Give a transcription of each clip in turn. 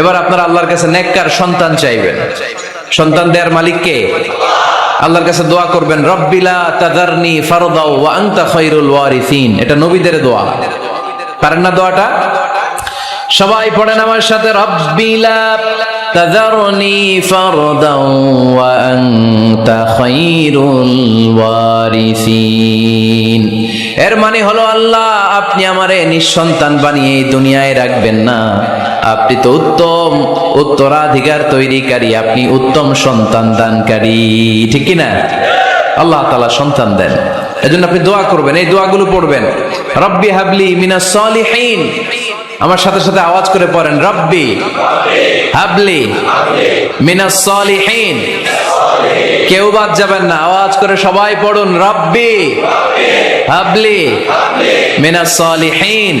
এবার আপনারা আল্লাহর কাছে নেককার সন্তান চাইবেন। সন্তান দেওয়ার মালিক কে? আল্লাহর কাছে দোয়া করবেন রব্বিলা তাদারনি ফারদাও ওয়া আনতা খায়রুল ওয়ারিসিন। এটা নবীদের দোয়া। পারেন না দোয়াটা? সবাই পড়েন আমার সাথে রব্বিলা তাদারনি ফারদাও ওয়া আনতা খায়রুল ওয়ারিসিন। এর মানে হলো আল্লাহ, আপনি আমারে নিঃসন্তান বানিয়ে দুনিয়ায় রাখবেন না। আপনি তো উত্তম উত্তরাধিকার তৈরিকারী, আপনি উত্তম সন্তান দানকারী। ঠিক কি না? আল্লাহ তালা সন্তান দেন। এজন্য আপনি দোয়া করবেন, এই দোয়াগুলো পড়বেন। রব্বি হাবলি মিনা সলিহিন। আমার সাথে সাথে আওয়াজ করে পড়েন, রব্বি হাবলি মিনা সলিহিন। কেউ বাদ যাবেন না, আওয়াজ করে সবাই পড়ুন, রব্বি হাবলি মিনা সলিহিন।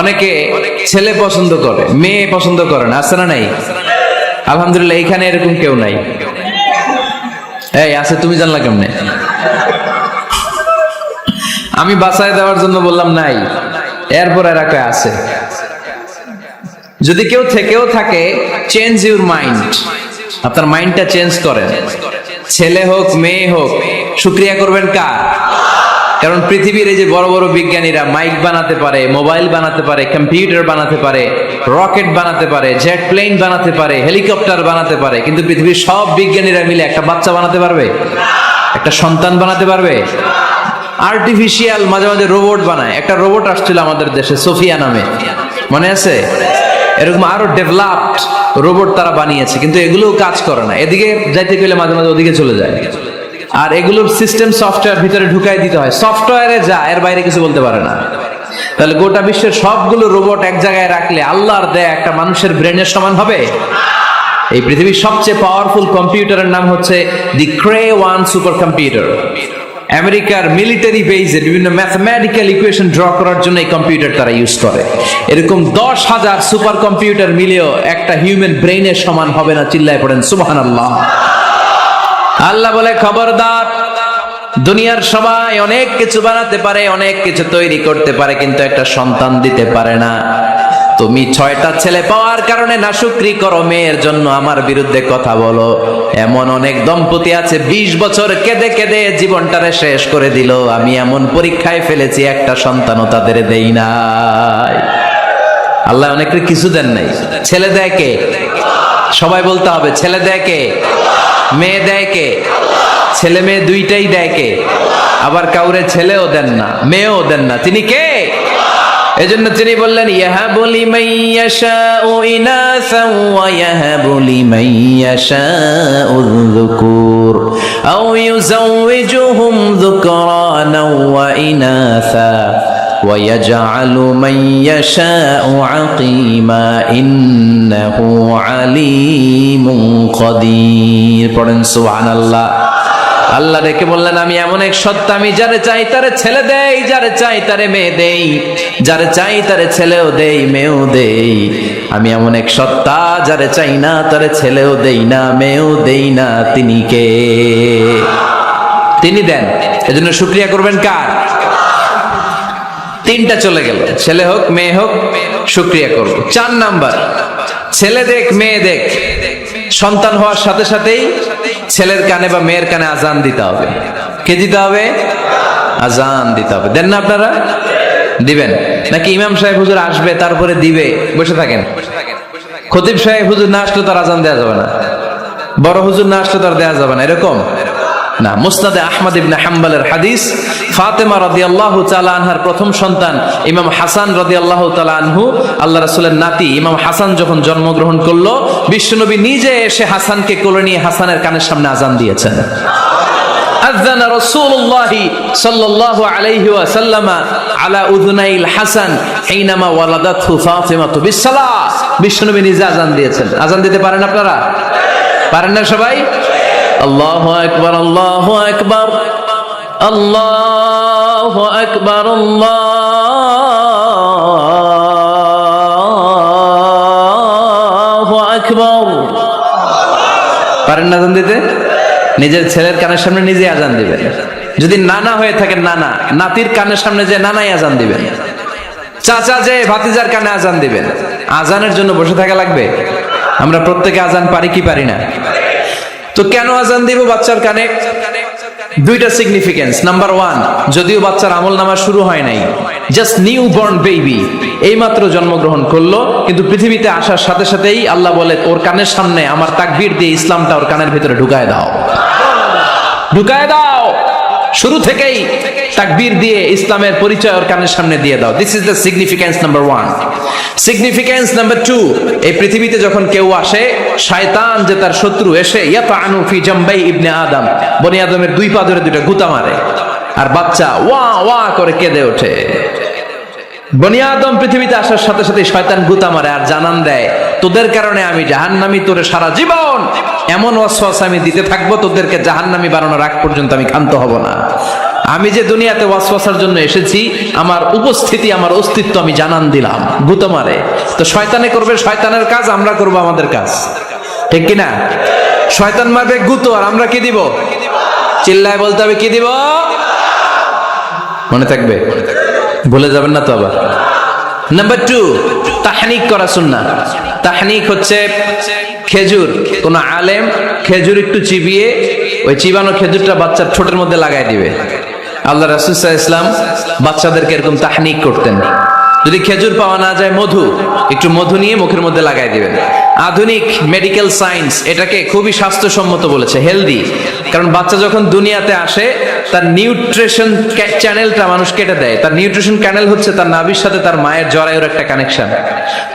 অনেকে ছেলে পছন্দ করে, মেয়ে পছন্দ করে না, আছে না নাই? আলহামদুলিল্লাহ, এইখানে এরকম কেউ নাই। এই, আছে, তুমি জানলা কেমনে? আমি বাসায় দেওয়ার জন্য বললাম নাই, এরপর এরা কয় আছে? যদি কেউ থেকেও থাকে চেঞ্জ ইউর মাইন্ড আপনার মাইন্ডটা চেঞ্জ করেন। ছেলে হোক, মেয়ে হোক, শুক্রিয়া করবেন কার? কারণ পৃথিবীর এই যে বড় বড় বিজ্ঞানীরা মাইক বানাতে পারে, মোবাইল বানাতে পারে, কম্পিউটার বানাতে পারে, রকেট বানাতে পারে, জেট প্লেন বানাতে পারে, হেলিকপ্টার বানাতে পারে, কিন্তু পৃথিবীর সব বিজ্ঞানীরা মিলে একটা বাচ্চা বানাতে পারবে? একটা সন্তান বানাতে পারবে? আর্টিফিশিয়াল মাঝে মাঝে রোবট বানায়। একটা রোবট আসছিল আমাদের দেশে, সোফিয়া নামে। মনে আছে? এরকম আরও ডেভেলপড রোবট তারা বানিয়েছে, কিন্তু এগুলোও কাজ করে না। এদিকে যাইতে গেলে মাঝে মাঝে ওদিকে চলে যায়। আর এগুলোর সিস্টেম সফটওয়্যার ভিতরে ঢুকাই দিতে হয়। সফটওয়্যারে যা, এর বাইরে কিছু বলতে পারে না। তাহলে গোটা বিশ্বের সবগুলো রোবট এক জায়গায় রাখলে আল্লাহর দেয় একটা মানুষের ব্রেনের সমান হবে? এই পৃথিবীর সবচেয়ে পাওয়ারফুল কম্পিউটারের নাম হচ্ছে the Cray one super computer আমেরিকার মিলিটারি বেজে বিভিন্ন ম্যাথমেটিক্যাল ইকুয়েশন ড্র করার জন্য এই কম্পিউটার তারা ইউজ করে। এরকম দশ হাজার সুপার কম্পিউটার মিলেও একটা হিউম্যান ব্রেইনের সমান হবে না, চিল্লায় পড়েন সুবহান আল্লাহ আল্লাহ বলে, খবরদার, দুনিয়ার সবাই অনেক কিছু বানাতে পারে, অনেক কিছু তৈরি করতে পারে, কিন্তু একটা সন্তান দিতে পারে না। তুমি ছয়টা ছেলে পাওয়ার কারণে না শুক্রি করো, মেয়ের জন্য আমার বিরুদ্ধে কথা বলো। এমন অনেক দম্পতি আছে ২০ বছর কেঁদে কেঁদে জীবনটারে শেষ করে দিল। আমি এমন পরীক্ষায় ফেলেছি, একটা সন্তানও তাদের দেই নাই। আল্লাহ অনেকের কিছু দেন নাই। ছেলে দেয় কে? সবাই বলতে হবে, ছেলে দেয় কে? মেয়ে দেয় কে? ছেলে মেয়ে দুইটাই দেয় কে? আবার কাউরে ছেলেও দেন না, মেয়েও দেন না। তিনি কে? এজন্য তিনি বললেন, ইয়াহাবু লিমাইয়াশাউ ইনাসান ওয়া ইয়াহাবু লিমাইয়াশাউ যুকুর। আও ইউযাওয়িজুহুম যুকরানা ওয়া ইনাসা। ويجعل من يشاء عقيما إنه عليم قدير পড়েন সুবহানাল্লাহ আল্লাহ রেখে বললেন আমি এমন এক সত্তা আমি যারে চাই তারে ছেলে দেই যারে চাই তারে মেয়ে দেই যারে চাই তারে ছেলেও দেই মেয়েও দেই আমি এমন এক সত্তা যারে চাই না তারে ছেলেও দেই না মেয়েও দেই না তিনি কে তিনি দেন এজন্য শুক্রিয়া করবেন কার তিনটা চলে গেল। ছেলে হোক, মেয়ে হোক শুক্রিয়া করব। চার নাম্বার, ছেলে দেখ, মেয়ে দেখ। সন্তান হওয়ার সাথে সাথেই ছেলের কানে বা মেয়ের কানে আজান দিতে হবে। কে দিতে হবে? আজান দিতে হবে। দেন না আপনারা? দিবেন। নাকি ইমাম সাহেব হুজুর আসবে, তারপরে দিবে, বসে থাকেন। খতিব সাহেব হুজুর না আসলে তার আজান দেওয়া যাবে না। বড় হুজুর না আসলে তার দেওয়া যাবে না, এরকম? না মুস্তাদে আহমদ ইবনে হাম্বালের হাদিস ফাতেমা রদি আল্লাহ আনহার প্রথম সন্তান ইমাম হাসান রদি আল্লাহ আনহু। আল্লাহ রাসুলের নাতি ইমাম হাসান যখন জন্মগ্রহণ করল, বিশ্বনবী নিজে এসে হাসানকে কোলে নিয়ে হাসানের কানের সামনে আজান দিয়েছেন। রসুল্লাহি সাল্লাল্লাহু আলাইহি আলা হাসান বিশ্বনবী নিজে আজান দিয়েছেন। আজান দিতে পারেন আপনারা? পারেন না সবাই? আল্লাহ একবার আল্লাহ একবার আল্লাহ একবার আল্লাহ একবার পারেন না দিতে? নিজের ছেলের কানের সামনে নিজে আজান দিবেন। যদি নানা হয়ে থাকেন নানা, নাতির কানের সামনে যে নানাই আজান দিবেন। চাচা যে ভাতিজার কানে আজান দিবেন। আজানের জন্য বসে থাকা লাগবে? আমরা প্রত্যেকে আজান পারি কি পারি না? তো কেন আজান দিব বাচ্চার কানে? দুইটা সিগনিফিকেন্স নাম্বার ওয়ান যদিও বাচ্চার আমল নামা শুরু হয় নাই জাস্ট নিউ বর্ন বেবি এই মাত্র জন্মগ্রহণ করল, কিন্তু পৃথিবীতে আসার সাথে সাথেই আল্লাহ বলে ওর কানের সামনে আমার তাকবির দিয়ে ইসলামটা ওর কানের ভিতরে ঢুকায় দাও। ঢুকায় দাও। শুরু থেকেই তাকবির দিয়ে ইসলামের পরিচয় ওর কানের সামনে দিয়ে দাও। This is the significance number one significance number two এই পৃথিবীতে যখন কেউ আসে, শয়তান যে তার শত্রু, এসে ইয়াতানু ফি জামবাই ইবনে আদম। বনি আদমের দুই পা ধরে দুইটা গুতা মারে আর বাচ্চা ওয়া ওয়া করে কেঁদে ওঠে। বনি আদম পৃথিবীতে আসার সাথে সাথে শয়তান গুতা মারে আর জানান দেয়, তোদের কারণে আমি জাহান্নামি, তোরে সারা জীবন এমন ওয়াসওয়াস আমি দিতে থাকব, তোদেরকে জাহান্নামি বানানোর আগ পর্যন্ত আমি ক্ষান্ত হব না। আমি যে দুনিয়াতে ওয়াসওয়াসার জন্য এসেছি, আমার উপস্থিতি, আমার অস্তিত্ব আমি জানান দিলাম। গুতো মারে তো শয়তানে করবে, শয়তানের কাজ, আমরা করব আমাদের কাজ। ঠিক কি না? শয়তান মারবে গুতো, আর আমরা কি দিব? চিল্লায় বলতে হবে, কি দিব? মনে থাকবে? ভুলে যাবেন না তো আবার। নাম্বার টু তাহনিক করা সুন্না তাহনিক হচ্ছে খেজুর। কোন আলেম খেজুর একটু চিবিয়ে, ওই চিবানো খেজুরটা বাচ্চার ঠোঁটের মধ্যে লাগাই দিবে। আল্লাহ রাসুসাহ ইসলাম বাচ্চাদেরকে এরকম তাহনিক করতেন। যদি খেজুর পাওয়া না যায় মধু, একটু মধু নিয়ে মুখের মধ্যে লাগাই দিবেন। আধুনিক মেডিকেল সায়েন্স এটাকে খুবই স্বাস্থ্যসম্মত বলেছে হেলদি কারণ বাচ্চা যখন দুনিয়াতে আসে, তার নিউট্রিশন চ্যানেলটা মানুষ কেটে দেয়। তার নিউট্রিশন চ্যানেল হচ্ছে তার নাভির সাথে তার মায়ের জরায়ুর একটা কানেকশন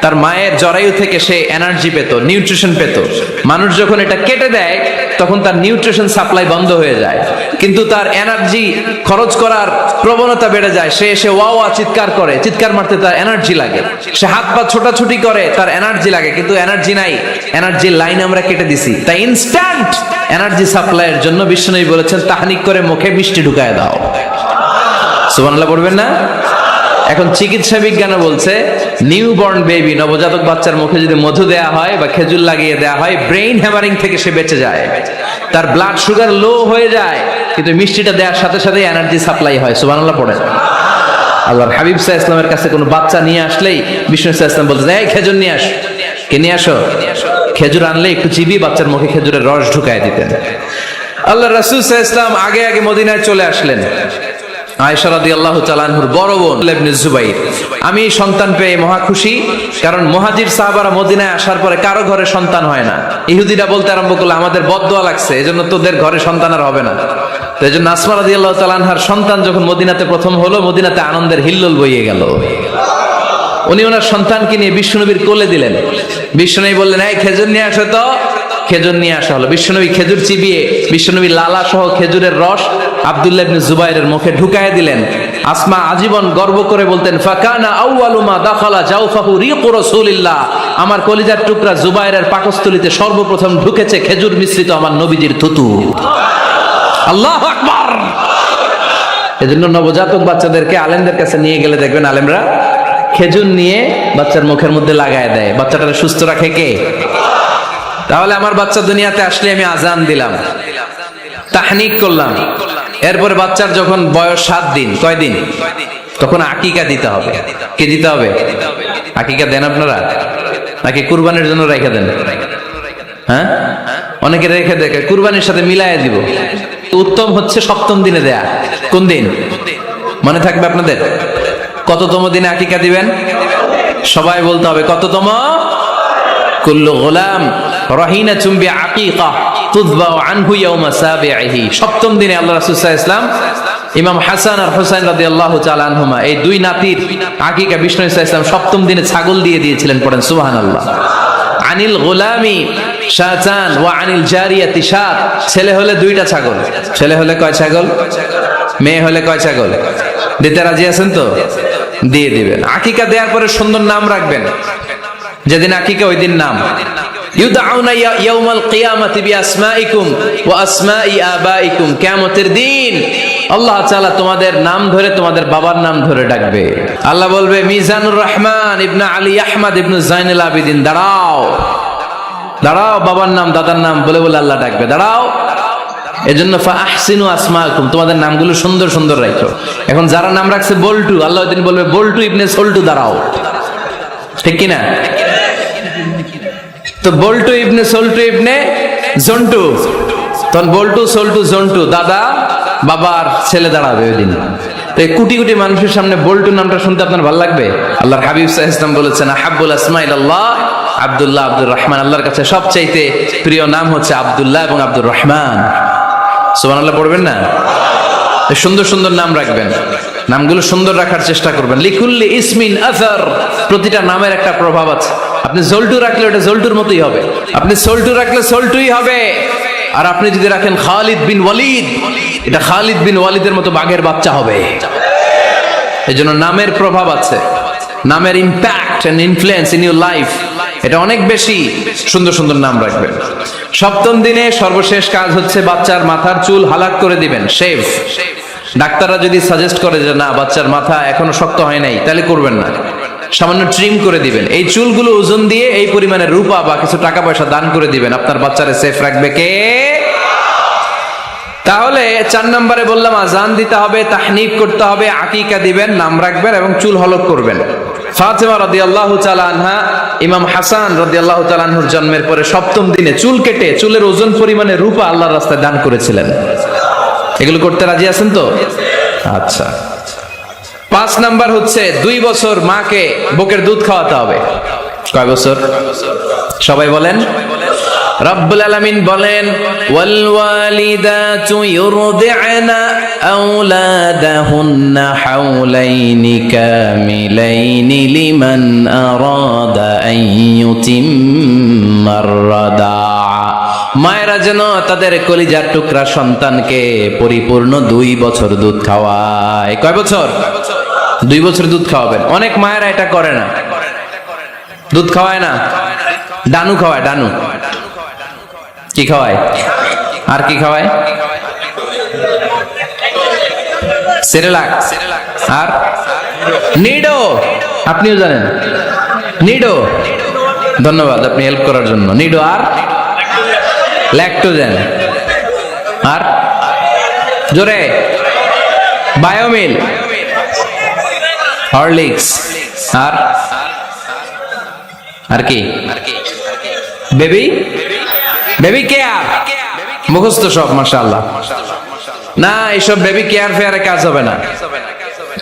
তার মায়ের জরায়ু থেকে সে এনার্জি পেত নিউট্রিশন পেত। মানুষ যখন এটা কেটে দেয়, তখন তার নিউট্রিশন সাপ্লাই বন্ধ হয়ে যায়। কিন্তু তার এনার্জি খরচ করার প্রবণতা বেড়ে যায়। সে এসে ওয়া ওয়া চিৎকার করে। চিৎকার মারতে তার এনার্জি লাগে। সে হাত পা ছোটাছুটি করে, তার এনার্জি লাগে। কিন্তু এনার্জি নাই। এনার্জির লাইন আমরা কেটে দিছি। তাই ইনস্ট্যান্ট এনার্জি সাপ্লাইয়ের জন্য বিষ্ণুনবী বলেছেন, তাহানিক করে মুখে মিষ্টি ঢুকায় দাও। সুবহানাল্লাহ পড়বেন না? এখন চিকিৎসা বিজ্ঞান বলছে নিউ বর্ন বেবি, নবজাতক বাচ্চার মুখে যদি মধু দেয়া হয় বা খেজুর লাগিয়ে দেয়া হয়, ব্রেইন হ্যামারিং থেকে সে বেঁচে যায়। তার ব্লাড সুগার লো হয়ে যায়, কিন্তু মিষ্টিটা দেওয়ার সাথে সাথে এনার্জি সাপ্লাই হয়। সুবহানাল্লাহ পড়েন। আল্লাহর হাবিব সাহা ইসলামের কাছে কোনো বাচ্চা নিয়ে আসলেই বিষ্ণু সাহা ইসলাম বলতে এই খেজুর নিয়ে আস। কে নিয়ে আসো? খেজুর আনলে একটু চিবি বাচ্চার মুখে খেজুরের রস ঢুকায় দিতেন। আল্লাহ রাসুল ইসলাম আগে আগে মদিনায় চলে আসলেন। তাআলাহুর বড় আমি সন্তান পেয়ে মহা খুশি, কারণ মুহাজির সাহাবারা মদিনায় আসার পরে কারও ঘরে সন্তান হয় না। ইহুদিরা বলতে আরম্ভ করল, আমাদের বদদোয়া লাগছে, এজন্য তোদের ঘরে সন্তান আর হবে না। তো এই জন্য আসমা রাদিয়াল্লাহু তাআলাহার সন্তান যখন মদিনাতে প্রথম হলো, মদিনাতে আনন্দের হিল্লোল বইয়ে গেল। উনি ওনার সন্তানকে নিয়ে বিষ্ণুনবীর কোলে দিলেন। বিষ্ণুনবী বললেন, এই খেজুর নিয়ে আসো তো। খেজুর নিয়ে আসা হলো। বিশ্বনবী খেজুর চিবিয়ে, বিশ্বনবী লালা সহ খেজুরের রস আব্দুল্লাহ জুবাইরের মুখে ঢুকায় দিলেন। আসমা আজীবন গর্ব করে বলতেন, ফাকানা আউয়ালুমা দাখালা জাউফাহু রিকু রাসূলিল্লাহ। আমার কলিজার টুকরা জুবাইরের পাকস্থলিতে সর্বপ্রথম ঢুকেছে খেজুর মিশ্রিত আমার নবীজির থুতু। আল্লাহু আকবার! এজন্য নবজাতক বাচ্চাদেরকে আলেমদের কাছে নিয়ে গেলে দেখবেন আলেমরা খেজুর নিয়ে বাচ্চার মুখের মধ্যে লাগায় দেয়। বাচ্চাটাকে সুস্থ রাখে কে? তাহলে আমার বাচ্চা দুনিয়াতে আসলে আমি আজান দিলাম, তাহনিক করলাম। এরপরে বাচ্চার যখন বয়স সাত দিন, কয় দিন? তখন আকিকা দিতে হবে। কে দিতে হবে? আকিকা দেন আপনারা? নাকি কুরবানির জন্য রেখে দেন? হ্যাঁ? অনেকে রেখে দেখে কুরবানির সাথে মিলাইয়া দিব। উত্তম হচ্ছে সপ্তম দিনে দেয়া। কোন দিন? মনে থাকবে আপনাদের? কততম দিনে আকিকা দিবেন? সবাই বলতে হবে, কততম? কুল্লু গোলাম। রহিনা চুম্বি আকিকা তুদবাউ আনহু ইয়াউমা সাবিহি সপ্তম দিনে আল্লাহ রাসূল সাল্লাল্লাহু আলাইহি ইমাম হাসান আর হুসাইন রাদিয়াল্লাহু তাআলা আনহুমা, এই দুই নাতির আকিকা বিষ্ণু ইসলাম সপ্তম দিনে ছাগল দিয়ে দিয়েছিলেন পড়েন, সুবহানাল্লাহ। আনিল গোলামি শাহজান ওয়া আনিল জারিয়াতি শাত। ছেলে হলে দুইটা ছাগল। ছেলে হলে কয় ছাগল? মেয়ে হলে কয় ছাগল? দিতে রাজি আছেন তো? দিয়ে দিবেন। আকিকা দেওয়ার পরে সুন্দর নাম রাখবেন। যেদিন আকিকা ওই দিন নাম। দিন আল্লাহ তোমাদের নাম ধরে তোমাদের বাবার নাম ধরে ডাকবে। আল্লাহ বলবে, মিজানুর আলী দাঁড়াও। দাঁড়াও, বাবার নাম, দাদার নাম বলে বলে আল্লাহ ডাকবে। দাঁড়াও। তোমাদের নামগুলো সুন্দর সুন্দর রাখো এখন যারা নাম রাখছে বল্টু, আল্লাহ বলবে, বল্টু ইবনে সল্টু, দাঁড়াও। ঠিক কিনা? তো বল্টু ইবনে সল্টু ইবনে জন্টু। তখন বল্টু, সল্টু, জন্টু, দাদা, বাবার ছেলে দাঁড়াবে ওই দিন। এই কোটি কোটি মানুষের সামনে বল্টু নামটা শুনতে আপনার ভালো লাগবে? আল্লাহর হাবিব সাহ ইসলাম বলেছেন আহাবুল আসমাইল আল্লাহ, আব্দুল্লাহ আব্দুর রহমান। আল্লাহর কাছে সবচাইতে প্রিয় নাম হচ্ছে আব্দুল্লাহ এবং আব্দুর রহমান। সুবহানাল্লাহ, পড়বেন না? সুন্দর সুন্দর নাম রাখবেন। নামগুলো সুন্দর রাখার চেষ্টা করবেন। লিকুল্লি ইসমিন আজার প্রতিটা নামের একটা প্রভাব আছে। আপনি জল্টু রাখলে ওটা জল্টুর মতোই হবে। আপনি সল্টু রাখলে সল্টুই হবে। আর আপনি যদি রাখেন খালিদ বিন ওয়ালিদ, এটা খালিদ বিন ওয়ালিদের মতো বাঘের বাচ্চা হবে। এই জন্য নামের প্রভাব আছে। নামের impact and influence in your life এটা অনেক বেশি সুন্দর সুন্দর নাম রাখবেন। সপ্তম দিনে সর্বশেষ কাজ হচ্ছে বাচ্চার মাথার চুল হালাক করে দিবেন শেভ ডাক্তাররা যদি সাজেস্ট করে যে না, বাচ্চার মাথা এখনও শক্ত হয় নাই, তাহলে করবেন না। সামান্য ট্রিম করে দিবেন। এই চুলগুলো ওজন দিয়ে এই পরিমাণে রূপা বা কিছু টাকা পয়সা দান করে দিবেন। আপনার বাচ্চারে সেফ রাখবে কে? তাহলে চার নম্বরে বললাম আজান দিতে হবে, তাহনিফ করতে হবে, আকিকা দিবেন, নাম রাখবেন এবং চুল হলক করবেন। ফাতেমা রাদিয়াল্লাহু তাআলা আনহা, ইমাম হাসান রাদিয়াল্লাহু তাআলা আনহুর জন্মের পরে সপ্তম দিনে চুল কেটে, চুলের ওজন পরিমাণে রূপা আল্লাহর রাস্তায় দান করেছিলেন। এগুলো করতে রাজি আছেন তো? আচ্ছা। পাঁচ নাম্বার হচ্ছে, দুই বছর মাকে বুকের দুধ খাওয়াতে হবে। কয় বছর? সবাই বলেন। রব্বুল আলামিন বলেন, ওয়াল মায়েরা যেন তাদের কলিজার টুকরা সন্তানকে পরিপূর্ণ দুই বছর দুধ খাওয়ায়। কয় বছর? দুই বছর দুধ খাওয়াবেন। অনেক মায়েরা এটা করে না। দুধ খাওয়ায় না? ডানু খাওয়ায়, ডানু। কি খাওয়ায়? আর কি খাওয়ায়? সেরেলাক। আর? নিডো। আপনিও জানেন। নিডো। ধন্যবাদ, আপনি হেল্প করার জন্য। নিডো আর? ল্যাকটোজেন। আর? জোরে। বায়োমিল। হরলিক্স। আর? আর কি? বেবি? Baby care. মুখস্থ সব, মাশাআল্লাহ। না, এইসব বেবি কেয়ার ফেয়ারে কাজ হবে না।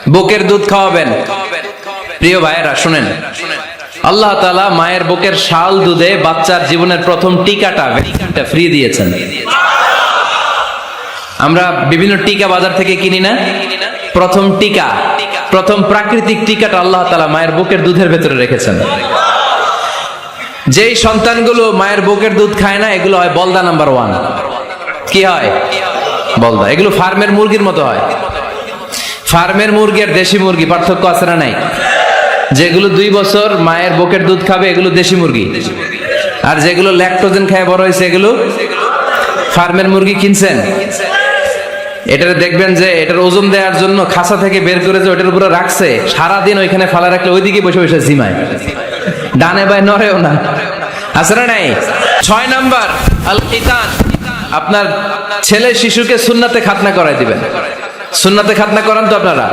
বুকের দুধ খাওয়াবেন। প্রিয় ভাইয়েরা, শুনেন। আল্লাহ তালা মায়ের বুকের শাল দুধে বাচ্চার জীবনের প্রথম টিকাটা ভ্যাকসিনটা ফ্রি দিয়েছেন। আমরা বিভিন্ন টিকা বাজার থেকে কিনি না। প্রথম টিকা, প্রথম প্রাকৃতিক টিকাটা আল্লাহ তালা মায়ের বুকের দুধের ভেতরে রেখেছেন। যেই সন্তানগুলো মায়ের বুকের দুধ খায় না, এগুলো হয় বলদা নাম্বার ওয়ান। কি হয়? বলদা। এগুলো ফার্মের মুরগির মতো হয়। ফার্মের মুরগি আর দেশি মুরগি, পার্থক্য আছে না নাই? যেগুলো দুই বছর মায়ের বুকের দুধ খাবে, এগুলো দেশি মুরগি। আর যেগুলো ল্যাকটোজেন খায়, বড় হয়েছে, এগুলো ফার্মের মুরগি কিনছেন। এটার দেখবেন যে এটার ওজন দেওয়ার জন্য খাসা থেকে বের করে যে ওটার উপরে রাখছে, সারাদিন ওইখানে ফালা রাখলে ওইদিকে বসে বসে জিমায়। ডানে বাই নড়েও না। আছে না নাই? ছয় নাম্বার, আল আপনার ছেলে শিশুকে সুন্নাতে খাতনা করাই দিবেন। সুন্নাতে খাতনা করান তো আপনারা?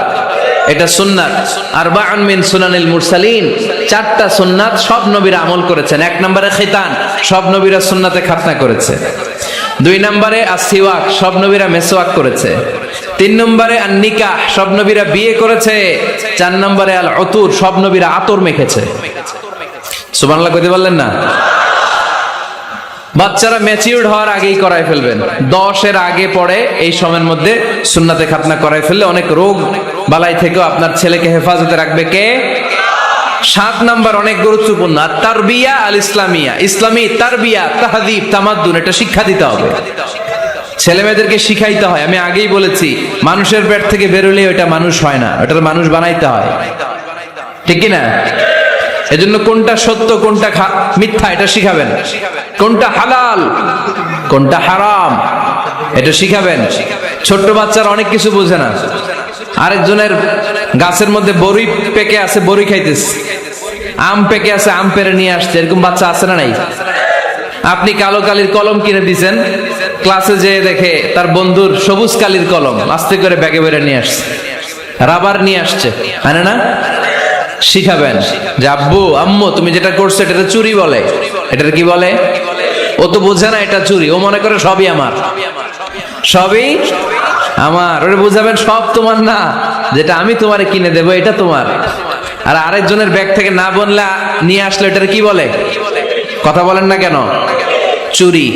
এটা সুন্নাত। আর মিন সুনানিল মুরসালিন। চারটা সুন্নাত সব নবীরা আমল করেছেন। এক নম্বরে খিতান, সব নবীরা সুন্নাতে খাতনা করেছে। দুই নম্বরে আসিওয়াক সব নবীরা মেসোয়াক করেছে। তিন নম্বরে আর নিকাহ সব নবীরা বিয়ে করেছে। চার নম্বরে আল অতুর সব নবীরা আতর মেখেছে। সুবহানাল্লাহ কইতে পারলেন না? বাচ্চারা ম্যাচিউরড হওয়ার আগেই করাই ফেলবেন। দশের আগে পরে এই সময়ের মধ্যে সুন্নাতে খাতনা করাই ফেললে অনেক রোগ বালাই থেকেও আপনার ছেলেকে হেফাজতে রাখবে কে? সাত নাম্বার অনেক গুরুত্বপূর্ণ আর তারবিয়া আল ইসলামিয়া। ইসলামী তারবিয়া, তাহাদিব, তামাদ্দুন, এটা শিক্ষা দিতে হবে। ছেলে মেয়েদেরকে শিখাইতে হয়, আমি আগেই বলেছি, মানুষের পেট থেকে বেরোলে ওটা মানুষ হয় না, ওটার মানুষ বানাইতে হয়। ঠিক কি না এজন্য কোনটা সত্য, কোনটা মিথ্যা, এটা শিখাবেন। কোনটা হালাল, কোনটা হারাম, এটা শিখাবেন। ছোট্ট বাচ্চারা অনেক কিছু বোঝে না। আরেকজনের গাছের মধ্যে বড়ি পেকে আছে, বড়ি খাইতেছে। আম পেকে আছে, আম পেরে নিয়ে আসছে। এরকম বাচ্চা আছে না নাই? আপনি কালো কালির কলম কিনে দিছেন, ক্লাসে যেয়ে দেখে তার বন্ধুর সবুজ কালির কলম, আস্তে করে ব্যাগে বেড়ে নিয়ে আসছে। রাবার নিয়ে আসছে মানে না? শিখাবেন। যে আব্বু, আম্মু, তুমি যেটা করছ এটা চুরি বলে। এটার কি বলে? ও তো বোঝে না এটা চুরি। ও মনে করে সবই আমার। সবই আমার। ওরে বুঝাবেন, সব তোমার না। যেটা আমি তোমারে কিনে দেবো, এটা তোমার। আর আরেকজনের ব্যাগ থেকে না বললে নিয়ে আসলে এটার কি বলে? কথা বলেন না কেন? চুরি।